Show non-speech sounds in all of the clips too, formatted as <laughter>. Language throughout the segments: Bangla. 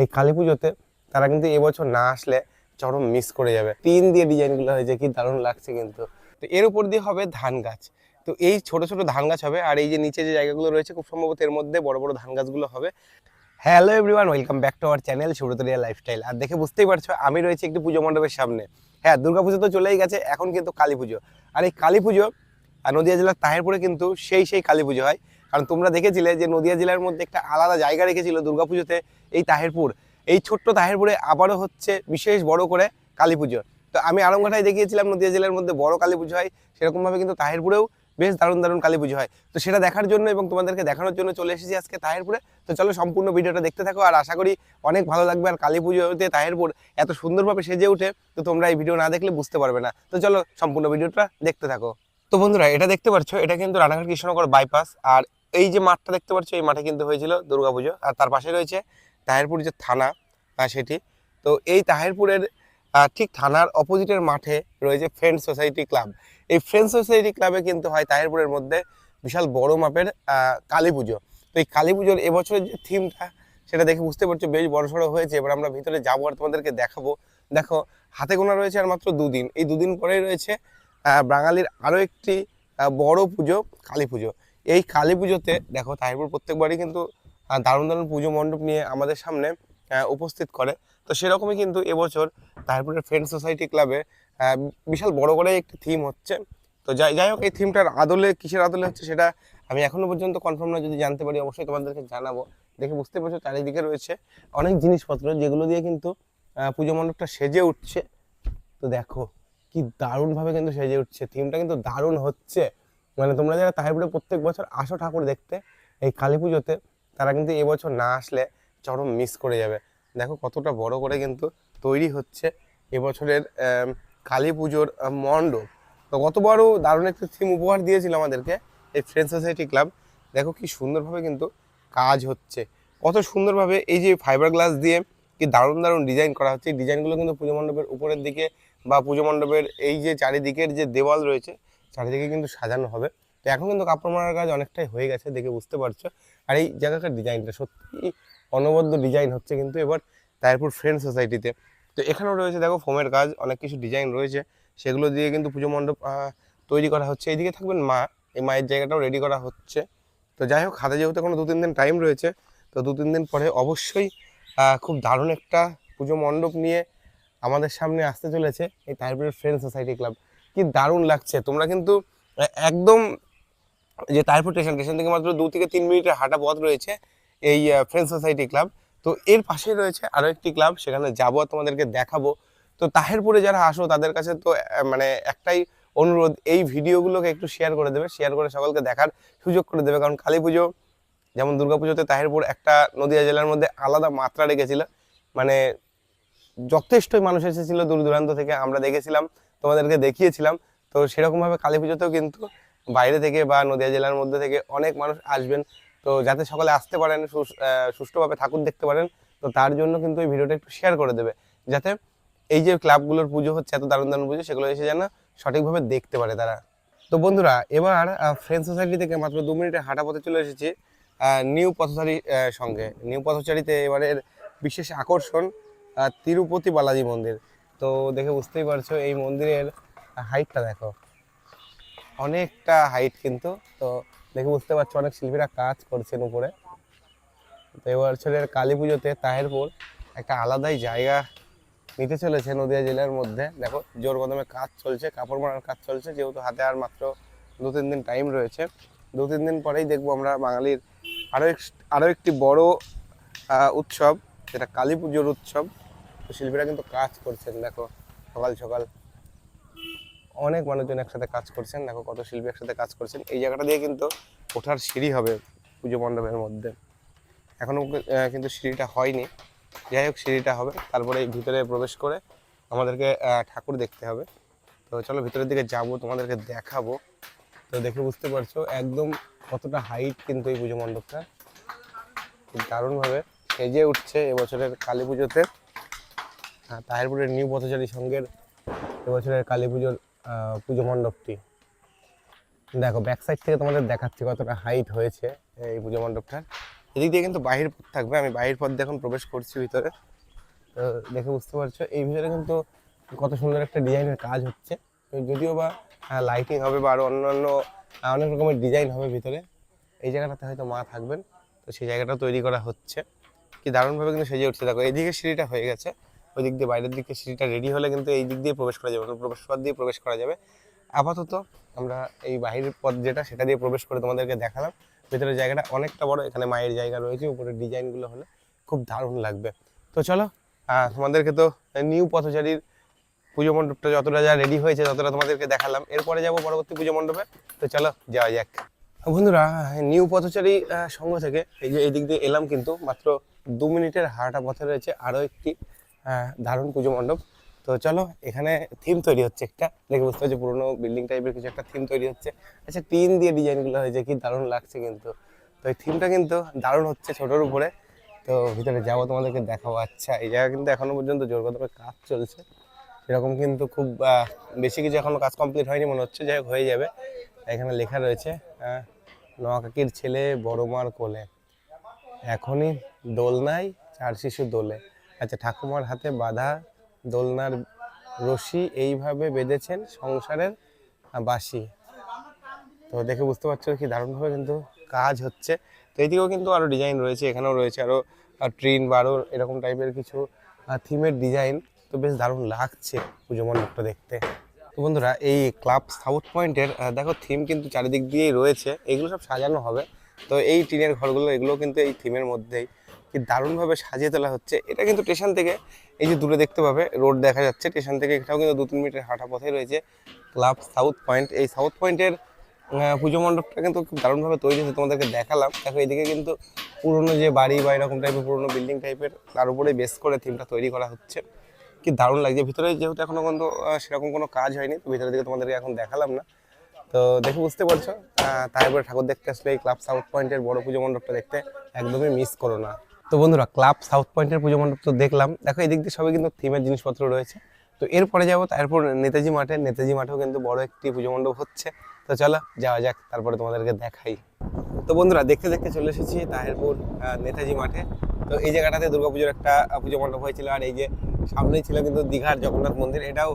এই কালী পুজোতে তারা কিন্তু এবছর না আসলে চরম মিস করে যাবে। টিন দিয়ে ডিজাইনগুলো হয়েছে, কি দারুণ লাগছে কিন্তু। তো এর উপর দিয়ে হবে ধান গাছ। তো এই ছোট ছোট ধান গাছ হবে, আর এই যে নিচে যে জায়গাগুলো রয়েছে, খুব সম্ভবত এর মধ্যে বড় বড় ধান গাছগুলো হবে। Hello everyone welcome back to our channel Subrataria lifestyle আর দেখে বুঝতেই পারছ, আমি রয়েছি একটি পুজো মণ্ডপের সামনে। হ্যাঁ দুর্গাপুজো তো চলেই গেছে, এখন কিন্তু কালী পুজো। আর এই কালী পুজো আর নদিয়া জেলার তাহেরপুরে কিন্তু সেই সেই কালী পুজো হয়। কারণ তোমরা দেখেছিলে যে নদিয়া জেলার মধ্যে একটা আলাদা জায়গা রেখেছিল দুর্গাপুজোতে, এই তাহেরপুর। এই ছোট্ট তাহেরপুরে আবারও হচ্ছে বিশেষ বড় করে কালী পুজো। তো আমি আরঙ্গাটায় দেখিয়েছিলাম, নদিয়া জেলার মধ্যে বড় কালী পুজো হয়, সেরকমভাবে কিন্তু তাহেরপুরেও বেশ দারুণ দারুণ কালী পুজো হয়। তো সেটা দেখার জন্য এবং তোমাদেরকে দেখানোর জন্য চলে এসেছি আজকে তাহেরপুরে। তো চলো সম্পূর্ণ ভিডিওটা দেখতে থাকো আর আশা করি অনেক ভালো লাগবে। আর কালী পুজোতে তাহেরপুর এত সুন্দরভাবে সেজে ওঠে, তো তোমরা এই ভিডিও না দেখলে বুঝতে পারবে না। তো চলো সম্পূর্ণ ভিডিওটা দেখতে থাকো। তো বন্ধুরা, এটা দেখতে পাচ্ছ, এটা কিন্তু রানাঘাট কৃষ্ণনগর বাইপাস আর এই যে মাঠটা দেখতে পাচ্ছ, এই মাঠে কিন্তু হয়েছিল দুর্গাপুজো আর তার পাশে রয়েছে তাহেরপুর যে থানা সেটি। তো এই তাহেরপুরের ঠিক থানার অপোজিটের মাঠে রয়েছে ফ্রেন্ড সোসাইটি ক্লাব এই ফ্রেন্ড সোসাইটি ক্লাবে কিন্তু হয় তাহেরপুরের মধ্যে বিশাল বড় মাপের কালী পুজো। তো এই কালী পুজোর এবছরের যে থিমটা সেটা দেখে বুঝতে পারছ বেশ বড় সড়ো হয়েছে। এবার আমরা ভিতরে যাব আর তোমাদেরকে দেখাবো। দেখো, হাতে গোনা রয়েছে আর মাত্র দুদিন। এই দুদিন পরেই রয়েছে বাঙালির আরও একটি বড় পুজো, কালী পুজো। এই কালী পুজোতে, দেখো তাহিরপুর প্রত্যেকবারই কিন্তু দারুণ দারুণ পুজো মণ্ডপ নিয়ে আমাদের সামনে উপস্থিত করে। তো সেরকমই কিন্তু এবছর তাহিরপুরের ফ্রেন্ড সোসাইটি ক্লাবে বিশাল বড় করে একটি থিম হচ্ছে। তো যাই যাই হোক, এই থিমটার আদলে, কিসের আদলে হচ্ছে সেটা আমি এখনও পর্যন্ত কনফার্ম না যদি জানতে পারি অবশ্যই তোমাদেরকে জানাব। দেখে বুঝতে পারছ, চারিদিকে রয়েছে অনেক জিনিসপত্র, যেগুলো দিয়ে কিন্তু পুজো মণ্ডপটা সেজে উঠছে। তো দেখো, কি দারুণভাবে কিন্তু সেজে উঠছে। থিমটা কিন্তু দারুণ হচ্ছে। মানে তোমরা যারা তাহিরপুরে প্রত্যেক বছর আসো ঠাকুর দেখতে, এই কালী পুজোতে, তারা কিন্তু এবছর না আসলে চরম মিস করে যাবে। দেখো কতটা বড় করে কিন্তু তৈরি হচ্ছে এবছরের কালী পুজোর মণ্ডপ। তো কত বড় দারুণ একটা থিম উপহার দিয়েছিল আমাদেরকে এই ফ্রেন্ড সোসাইটি ক্লাব দেখো কি সুন্দরভাবে কিন্তু কাজ হচ্ছে। কত সুন্দরভাবে এই যে ফাইবার গ্লাস দিয়ে কি দারুণ দারুণ ডিজাইন করা হচ্ছে। ডিজাইনগুলো কিন্তু পুজো মণ্ডপের উপরের দিকে বা পুজো মণ্ডপের এই যে চারিদিকের যে দেওয়াল রয়েছে চারিদিকে কিন্তু সাজানো হবে। তো এখন কিন্তু কাপড় মারার কাজ অনেকটাই হয়ে গেছে, দেখে বুঝতে পারছ। আর এই জায়গাকার ডিজাইনটা সত্যি অনবদ্য ডিজাইন হচ্ছে কিন্তু এবার তারপর ফ্রেন্ড সোসাইটিতে। তো এখানেও রয়েছে দেখো ফোমের কাজ, অনেক কিছু ডিজাইন রয়েছে। সেগুলো দিয়ে কিন্তু পুজো মণ্ডপ তৈরি করা হচ্ছে। এইদিকে থাকবেন মা, এই মায়ের জায়গাটাও রেডি করা হচ্ছে। তো যাই হোক, হাতে যেহেতু এখনও দু তিন দিন টাইম রয়েছে, তো দু তিন দিন পরে অবশ্যই খুব দারুণ একটা পুজো মণ্ডপ নিয়ে আমাদের সামনে আসতে চলেছে এই তারপরে ফ্রেন্ড সোসাইটি ক্লাব। কি দারুণ লাগছে। তোমরা কিন্তু একদম যে তারপর স্টেশন স্টেশন থেকে মাত্র দু থেকে তিন মিনিটের হাঁটা পথ রয়েছে এই ফ্রেন্ড সোসাইটি ক্লাব তো এর পাশেই রয়েছে আরও একটি ক্লাব সেখানে যাব তোমাদেরকে দেখাবো। তো তাহেরপুরে যারা আসো, তাদের কাছে তো মানে একটাই অনুরোধ, এই ভিডিওগুলোকে একটু শেয়ার করে দেবে। শেয়ার করে সকলকে দেখার সুযোগ করে দেবে। কারণ কালী পুজো, যেমন দুর্গা দুর্গাপুজোতে তাহেরপুর একটা নদীয়া জেলার মধ্যে আলাদা মাত্রা রেখেছিল। মানে যথেষ্টই মানুষ এসেছিল দূর দূরান্ত থেকে। আমরা দেখেছিলাম তোমাদেরকে দেখিয়েছিলাম। তো সেরকমভাবে কালী পুজোতেও কিন্তু বাইরে থেকে বা নদিয়া জেলার মধ্যে থেকে অনেক মানুষ আসবেন। তো যাতে সকলে আসতে পারেন সুষ্ঠুভাবে ঠাকুর দেখতে পারেন, তো তার জন্য কিন্তু এই ভিডিওটা একটু শেয়ার করে দেবে। যাতে এই যে ক্লাবগুলোর পুজো হচ্ছে, এত দারুণ দারুণ পুজো, সেগুলো এসে যেন সঠিকভাবে দেখতে পারে তারা। তো বন্ধুরা, এবার ফ্রেন্ড সোসাইটি থেকে মাত্র দু মিনিটে হাঁটা পথে চলে এসেছি নিউ পথচারী সঙ্গে। নিউ পথচারীতে এবারের বিশেষ আকর্ষণ তিরুপতি বালাজি মন্দির। তো দেখে বুঝতেই পারছ, এই মন্দিরের হাইটটা দেখো। অনেকটা হাইট কিন্তু, তো দেখে বুঝতে পারছ অনেক শিল্পীরা কাজ করছেন উপরে। তো এবার ছেলের কালী পুজোতে তাহেরপুর একটা আলাদাই জায়গা নিতে চলেছে নদিয়া জেলার মধ্যে। দেখো, জোর কদমে কাজ চলছে, কাপড় মারার কাজ চলছে, যেহেতু হাতে আর মাত্র দু তিন দিন টাইম রয়েছে। দু তিন দিন পরেই দেখব আমরা বাঙালির আরও এক আরও একটি বড় উৎসব, যেটা কালী পুজোর উৎসব। তো শিল্পীরা কিন্তু কাজ করছেন, দেখো, সকাল সকাল। অনেক মানুষজন একসাথে কাজ করছেন, দেখো কত শিল্পী একসাথে কাজ করছেন। এই জায়গাটা দিয়ে কিন্তু ওঠার সিঁড়ি হবে পুজো মণ্ডপের মধ্যে। এখনও কিন্তু সিঁড়িটা হয়নি। যাই হোক, সিঁড়িটা হবে। তারপরে ভিতরে প্রবেশ করে আমাদেরকে ঠাকুর দেখতে হবে। তো চলো ভিতরের দিকে যাব, তোমাদেরকে দেখাবো। তো দেখে বুঝতে পারছ, একদম কতটা হাইট কিন্তু এই পুজো মণ্ডপটা। দারুণভাবে সেজে উঠছে এবছরের কালী পুজোতে। তাহিরপুরের নিউ পথচারী সঙ্গের এবছরের কালী পুজোর পুজো মণ্ডপটি। দেখো ব্যাক সাইড থেকে তোমাদের দেখাচ্ছি কতটা হাইট হয়েছে এই পুজো মণ্ডপটার। এদিক দিয়ে কিন্তু বাহির পথ থাকবে, আমি বাহির পথ দিয়ে এখন প্রবেশ করছি ভিতরে। তো দেখে বুঝতে পারছ, এই ভিতরে কিন্তু কত সুন্দর একটা ডিজাইনের কাজ হচ্ছে। যদিও বা লাইটিং হবে বা আরও অন্যান্য অনেক রকমের ডিজাইন হবে ভিতরে, এই জায়গাটাতে হয়তো মা থাকবেন। তো সেই জায়গাটা তৈরি করা হচ্ছে। কি দারুণভাবে কিন্তু সেজে উঠছে। দেখো এইদিকে সিঁড়িটা হয়ে গেছে। ওই দিক দিয়ে বাইরের দিকে সিঁড়িটা রেডি হলে কিন্তু এই দিক দিয়ে প্রবেশ করা যাবে প্রবেশ পথ দিয়ে প্রবেশ করা যাবে। আপাতত আমরা এই বাহিরের পথ যেটা, সেটা দিয়ে প্রবেশ করে তোমাদেরকে দেখালাম। ভেতরের জায়গাটা অনেকটা বড়, এখানে মায়ের জায়গা রয়েছে উপরে ডিজাইনগুলো হলে খুব দারুণ লাগবে। তো চলো তোমাদেরকে তো নিউ পথচারীর পুজো মণ্ডপটা যতটা যা রেডি হয়েছে, ততটা তোমাদেরকে দেখালাম। এরপরে যাব পরবর্তী পুজো মণ্ডপে। তো চলো, যাওয়া যাক। বন্ধুরা, নিউ পথচারী সংঘ থেকে এই যে এই দিক দিয়ে এলাম কিন্তু মাত্র দু মিনিটের হাঁটা পথে রয়েছে আরও একটি দারুণ পুজো মণ্ডপ। তো চলো এখানে থিম তৈরি হচ্ছে একটা। দেখে বুঝতে পারছি পুরোনো বিল্ডিং টাইপের কিছু একটা থিম তৈরি হচ্ছে। আচ্ছা টিন দিয়ে ডিজাইনগুলো হয়েছে কি দারুণ লাগছে কিন্তু। তো এই থিমটা কিন্তু দারুণ হচ্ছে ছোটোর উপরে। তো ভিতরে যাব তোমাদেরকে দেখাবো। আচ্ছা এই জায়গা কিন্তু এখনও পর্যন্ত জোর কদমে কাজ চলছে। সেরকম কিন্তু খুব বেশি কিছু এখনও কাজ কমপ্লিট হয়নি মনে হচ্ছে। যাই হয়ে যাবে। এখানে লেখা রয়েছে আহ, নোয়া কাকির ছেলে বড় মার কোলে। এখনই দোলনায় চার শিশু দোলে। আচ্ছা ঠাকুমার হাতে বাধা দোলনার রশি এইভাবে বেঁধেছেন সংসারের বাঁশি তো দেখে বুঝতে পারছ কি দারুণভাবে কিন্তু কাজ হচ্ছে। তো এইদিকেও কিন্তু আরও ডিজাইন রয়েছে, এখানেও রয়েছে আরও ট্রেন বা আরও এরকম টাইপের কিছু থিমের ডিজাইন তো বেশ দারুণ লাগছে পুজো মণ্ডপটা দেখতে। তো বন্ধুরা, এই ক্লাব সাউথ পয়েন্টের দেখো থিম কিন্তু চারিদিক দিয়েই রয়েছে, এগুলো সব সাজানো হবে। তো এই টিনের ঘরগুলো, এগুলো কিন্তু এই থিমের মধ্যেই। কি দারুণভাবে সাজিয়ে তোলা হচ্ছে। এটা কিন্তু স্টেশন থেকে এই যে দূরে দেখতে পাবে, রোড দেখা যাচ্ছে। স্টেশন থেকে এটাও কিন্তু দু তিন মিনিটের হাঁটা পথে রয়েছে ক্লাব সাউথ পয়েন্ট। এই সাউথ পয়েন্টের পুজো মণ্ডপটা কিন্তু খুব দারুণভাবে তৈরি হয়েছে, তোমাদেরকে দেখালাম। দেখো এদিকে কিন্তু পুরনো যে বাড়ি বা এরকম টাইপের পুরনো বিল্ডিং টাইপের তার উপরে বেস করে থিমটা তৈরি করা হচ্ছে। কি দারুণ লাগছে। ভিতরে যেহেতু এখনও কিন্তু সেরকম কোনো কাজ হয়নি, তো ভিতরের দিকে তোমাদেরকে এখন দেখালাম না। তো দেখে বুঝতে পারছ তারপরে ঠাকুর দেখতে আসলে এই ক্লাব সাউথ পয়েন্টের বড় পুজো মণ্ডপটা দেখতে একদমই মিস করো না। তো বন্ধুরা, ক্লাব সাউথ পয়েন্টের পুজো মণ্ডপ তো দেখলাম। দেখো এই দিক দিয়ে সবই কিন্তু থিমের জিনিসপত্র রয়েছে। তো এরপরে যাব, তারপর নেতাজি মাঠে। নেতাজি মাঠেও কিন্তু বড় একটি পুজো মণ্ডপ হচ্ছে। তো চলো, যাওয়া যাক, তারপরে তোমাদেরকে দেখাই। তো বন্ধুরা, দেখতে দেখতে চলে এসেছি তাহেরপুর নেতাজি মাঠে। তো এই জায়গাটাতে দুর্গাপুজোর একটা পুজো মণ্ডপ হয়েছিল, আর এই যে সামনেই ছিল কিন্তু দীঘার জগন্নাথ মন্দির। এটাও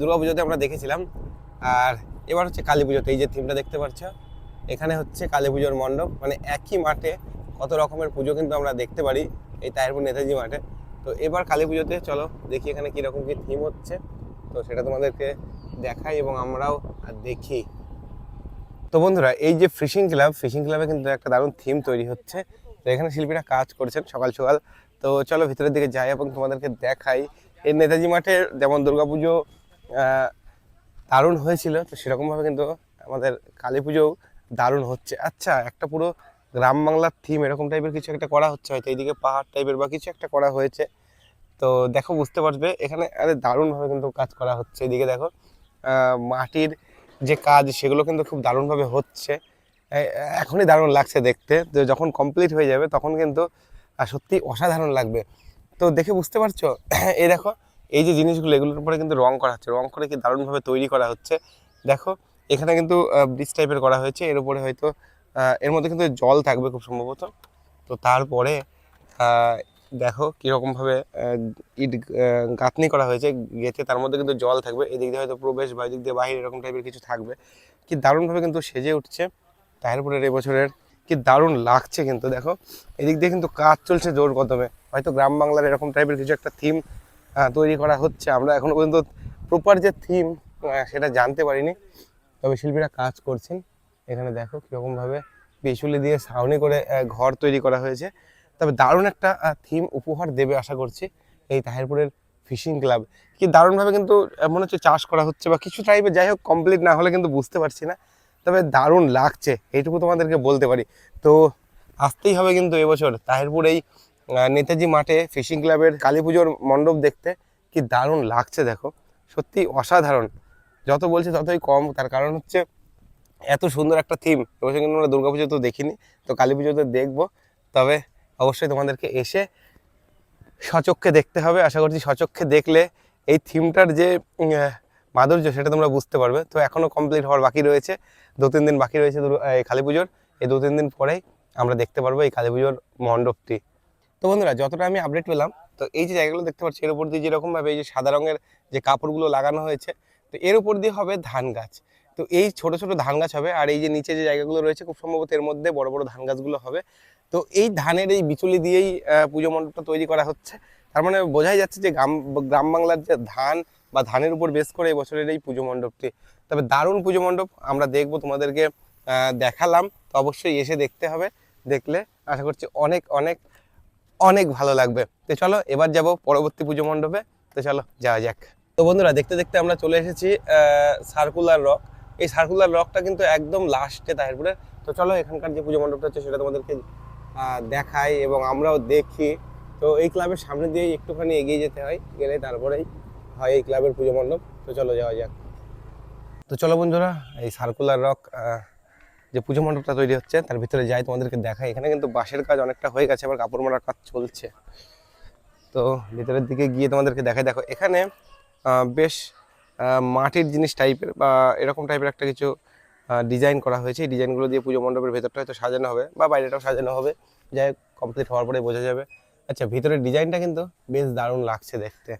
দুর্গাপুজোতে আমরা দেখেছিলাম। আর এবার হচ্ছে কালী পুজোতে, এই যে থিমটা দেখতে পাচ্ছ, এখানে হচ্ছে কালী পুজোর মণ্ডপ। মানে একই মাঠে কত রকমের পুজো কিন্তু আমরা দেখতে পারি এই তাহেরপুর নেতাজি মাঠে। তো এবার কালী পুজোতে চলো, দেখি এখানে কীরকম কী থিম হচ্ছে। তো সেটা তোমাদেরকে দেখাই এবং আমরাও দেখি। তো বন্ধুরা, এই যে ফিশিং ক্লাব ফিশিং ক্লাবে কিন্তু একটা দারুণ থিম তৈরি হচ্ছে। তো এখানে শিল্পীরা কাজ করছেন সকাল সকাল। তো চলো ভিতরের দিকে যাই এবং তোমাদেরকে দেখাই। এই নেতাজি মাঠে যেমন দুর্গাপুজো দারুণ হয়েছিল, তো সেরকমভাবে কিন্তু আমাদের কালী পুজোও দারুণ হচ্ছে। আচ্ছা একটা পুরো গ্রাম বাংলার থিম এরকম টাইপের কিছু একটা করা হচ্ছে, হয়তো এইদিকে পাহাড় টাইপের বা কিছু একটা করা হয়েছে। তো দেখো, বুঝতে পারবে, এখানে আরে দারুণভাবে কিন্তু কাজ করা হচ্ছে। এদিকে দেখো মাটির যে কাজ, সেগুলো কিন্তু খুব দারুণভাবে হচ্ছে। এখনই দারুণ লাগছে দেখতে। তো যখন কমপ্লিট হয়ে যাবে, তখন কিন্তু সত্যি অসাধারণ লাগবে। তো দেখে বুঝতে পারছ? <clears throat> এই দেখো, এই যে জিনিসগুলো, এগুলোর উপরে কিন্তু রং করা হচ্ছে। রং করে কি দারুণভাবে তৈরি করা হচ্ছে। দেখো, এখানে কিন্তু ব্রিজ টাইপের করা হয়েছে। এর উপরে হয়তো এর মধ্যে কিন্তু জল থাকবে খুব সম্ভবত। তো তারপরে দেখো কীরকমভাবে ইট গাঁথনি করা হয়েছে। গেতে তার মধ্যে কিন্তু জল থাকবে। এদিক দিয়ে হয়তো প্রবেশ বা এদিক দিয়ে বাহির এরকম টাইপের কিছু থাকবে। কি দারুণভাবে কিন্তু সেজে উঠছে। তারপরে এবছরের কি দারুণ লাগছে কিন্তু, দেখো। এদিক দিয়ে কিন্তু কাজ চলছে জোর কদমে। হয়তো গ্রাম বাংলার এরকম টাইপের কিছু একটা থিম তৈরি করা হচ্ছে। আমরা এখনও পর্যন্ত প্রপার যে থিম সেটা জানতে পারিনি। তবে শিল্পীরা কাজ করছেন। এখানে দেখো কীরকমভাবে বিচুলি দিয়ে ছাউনি করে ঘর তৈরি করা হয়েছে। তবে দারুণ একটা থিম উপহার দেবে আশা করছি এই তাহিরপুরের ফিশিং ক্লাব কি দারুণভাবে কিন্তু মনে হচ্ছে চাষ করা হচ্ছে বা কিছু টাইপের যাই হোক কমপ্লিট না হলে কিন্তু বুঝতে পারছি না। তবে দারুণ লাগছে, এইটুকু তোমাদেরকে বলতে পারি। তো আসতেই হবে কিন্তু এবছর তাহিরপুর এই নেতাজি মাঠে ফিশিং ক্লাবের কালী পুজোর মণ্ডপ দেখতে। কি দারুণ লাগছে দেখো, সত্যি অসাধারণ। যত বলছে ততই কম, তার কারণ হচ্ছে এত সুন্দর একটা থিম এবছর কিন্তু আমরা দুর্গাপুজো তো দেখিনি, তো কালী পুজোতে দেখব। তবে অবশ্যই তোমাদেরকে এসে সচক্ষে দেখতে হবে। আশা করছি সচক্ষে দেখলে এই থিমটার যে মাধুর্য সেটা তোমরা বুঝতে পারবে। তো এখনও কমপ্লিট হওয়ার বাকি রয়েছে। দু তিন দিন বাকি রয়েছে এই কালী পুজোর। এই দু তিন দিন পরেই আমরা দেখতে পারব এই কালী পুজোর মণ্ডপটি। তো বন্ধুরা, যতটা আমি আপডেট পেলাম, তো এই যে জায়গাগুলো দেখতে পাচ্ছি, এর উপর দিয়ে যেরকমভাবে এই যে সাদা রঙের যে কাপড়গুলো লাগানো হয়েছে, তো এর উপর দিয়ে হবে ধান গাছ। তো এই ছোট ছোট ধান গাছ হবে আর এই যে নিচে যে জায়গাগুলো রয়েছে খুব সম্ভবত এর মধ্যে বড় বড় ধান গাছগুলো হবে। তো এই ধানের এই বিচুলি দিয়েই পুজো মণ্ডপটা তৈরি করা হচ্ছে। তার মানে বোঝাই যাচ্ছে যে গ্রাম গ্রাম বাংলার যে ধান বা ধানের উপর বেস করে এই বছরের এই পুজো মণ্ডপটি। তবে দারুণ পুজো মণ্ডপ, আমরা দেখব, তোমাদেরকে দেখালাম। তো অবশ্যই এসে দেখতে হবে, দেখলে আশা করছি অনেক অনেক অনেক ভালো লাগবে। তো চলো, এবার যাব পরবর্তী পুজো মণ্ডপে। তো চলো, যাওয়া যাক। তো বন্ধুরা, দেখতে দেখতে আমরা চলে এসেছি সার্কুলার রক। এই সার্কুলার রকটা কিন্তু একদম লাস্টে তাহিরপুরে তো চলো, এখানকার যে পুজো মণ্ডপটা আছে, সেটা তোমাদেরকে দেখাই এবং আমরাও দেখি। তো এই ক্লাবের সামনে দিয়ে একটুখানি এগিয়ে যেতে হয়, গেলে তারপরেই হয় এই ক্লাবের পুজো মণ্ডপ। তো চলো, যাওয়া যাক। তো চলো বন্ধুরা, এই সার্কুলার রক যে পুজো মণ্ডপটা তৈরি হচ্ছে, তার ভিতরে যাই তোমাদেরকে দেখাই। এখানে কিন্তু বাঁশের কাজ অনেকটা হয়ে গেছে, আবার কাপড় মারার কাজ চলছে। তো ভিতরের দিকে গিয়ে তোমাদেরকে দেখাই। দেখো, এখানে বেশ মাটির জিনিস টাইপের বা এরকম টাইপের একটা কিছু ডিজাইন করা হয়েছে। এই ডিজাইনগুলো দিয়ে পুজো মণ্ডপের ভেতরটা হয়তো সাজানো হবে বা বাইরেটাও সাজানো হবে। যাই কমপ্লিট হওয়ার পরে বোঝা যাবে। আচ্ছা ভিতরের ডিজাইনটা কিন্তু বেশ দারুণ লাগছে দেখতে।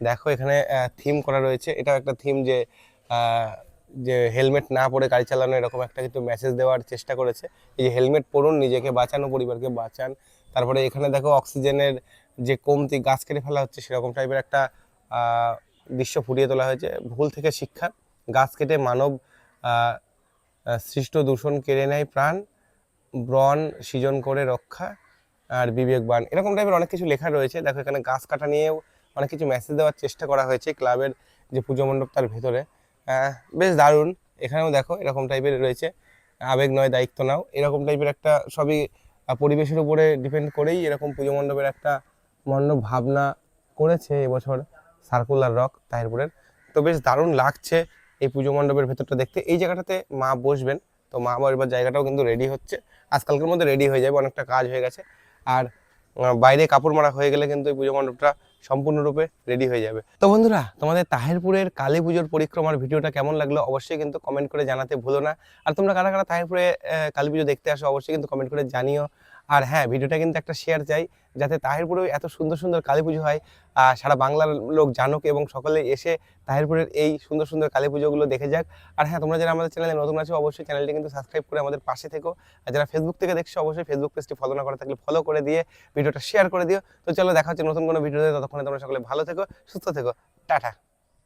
দেখো, এখানে থিম করা রয়েছে। এটাও একটা থিম যে যে হেলমেট না পরে গাড়ি চালানো এরকম একটা কিন্তু মেসেজ দেওয়ার চেষ্টা করেছে। এই যে হেলমেট পরুন, নিজেকে বাঁচানো পরিবারকে বাঁচান। তারপরে এখানে দেখো অক্সিজেনের যে কমতি, গাছ কেটে ফেলা হচ্ছে, সেরকম টাইপের একটা দৃশ্য ফুটিয়ে তোলা হয়েছে। ভুল থেকে শিক্ষা। গাছ কেটে মানব সৃষ্ট দূষণ কেড়ে নেয় প্রাণ ব্রণ সৃজন করে রক্ষা আর বিবেকবান এরকম টাইপের অনেক কিছু লেখা রয়েছে। দেখো এখানে গাছ কাটা নিয়েও অনেক কিছু মেসেজ দেওয়ার চেষ্টা করা হয়েছে ক্লাবের যে পুজো মণ্ডপ তার ভেতরে। বেশ দারুণ। এখানেও দেখো এরকম টাইপের রয়েছে। আবেগ নয়, দায়িত্ব নাও। এরকম টাইপের একটা সবই পরিবেশের উপরে ডিপেন্ড করেই এরকম পুজো মণ্ডপের একটা মণ্ডপ ভাবনা করেছে এবছর। সার্কুলার রক তাহিরপুরের। তো বেশ দারুণ লাগছে এই পুজো মণ্ডপের ভেতরটা দেখতে। এই জায়গাটাতে মা বসবেন, তো মা এবার জায়গাটাও কিন্তু রেডি হচ্ছে। আজকালকের মধ্যে রেডি হয়ে যাবে, অনেকটা কাজ হয়ে গেছে। আর বাইরে কাপড় মারা হয়ে গেলে কিন্তু এই পুজো মণ্ডপটা সম্পূর্ণরূপে রেডি হয়ে যাবে। তো বন্ধুরা, তোমাদের তাহিরপুরের কালী পুজোর পরিক্রমার ভিডিওটা কেমন লাগল অবশ্যই কিন্তু কমেন্ট করে জানাতে ভুলো না। আর তোমরা কারা কারা তাহিরপুরে কালী পুজো দেখতে আসো অবশ্যই কিন্তু কমেন্ট করে জানিও। আর হ্যাঁ ভিডিওটা কিন্তু একটা শেয়ার চাই, যাতে তাহিরপুরে এত সুন্দর সুন্দর কালী পুজো হয় সারা বাংলার লোক জানুক এবং সকলে এসে তাহিরপুরের এই সুন্দর সুন্দর কালী পুজোগুলো দেখে যাক। আর হ্যাঁ তোমরা যারা আমাদের চ্যানেলে নতুন আছো, অবশ্যই চ্যানেলটি কিন্তু সাবস্ক্রাইব করে আমাদের পাশে থেকো। আর যারা ফেসবুক থেকে দেখছ, অবশ্যই ফেসবুক পেজটি ফলো না করে থাকলে ফলো করে দিয়ে ভিডিওটা শেয়ার করে দিও। তো চলো দেখা হচ্ছে নতুন কোনো ভিডিওতে, ততক্ষণে তোমরা সকলে ভালো থেকো, সুস্থ থেকো। টাটা।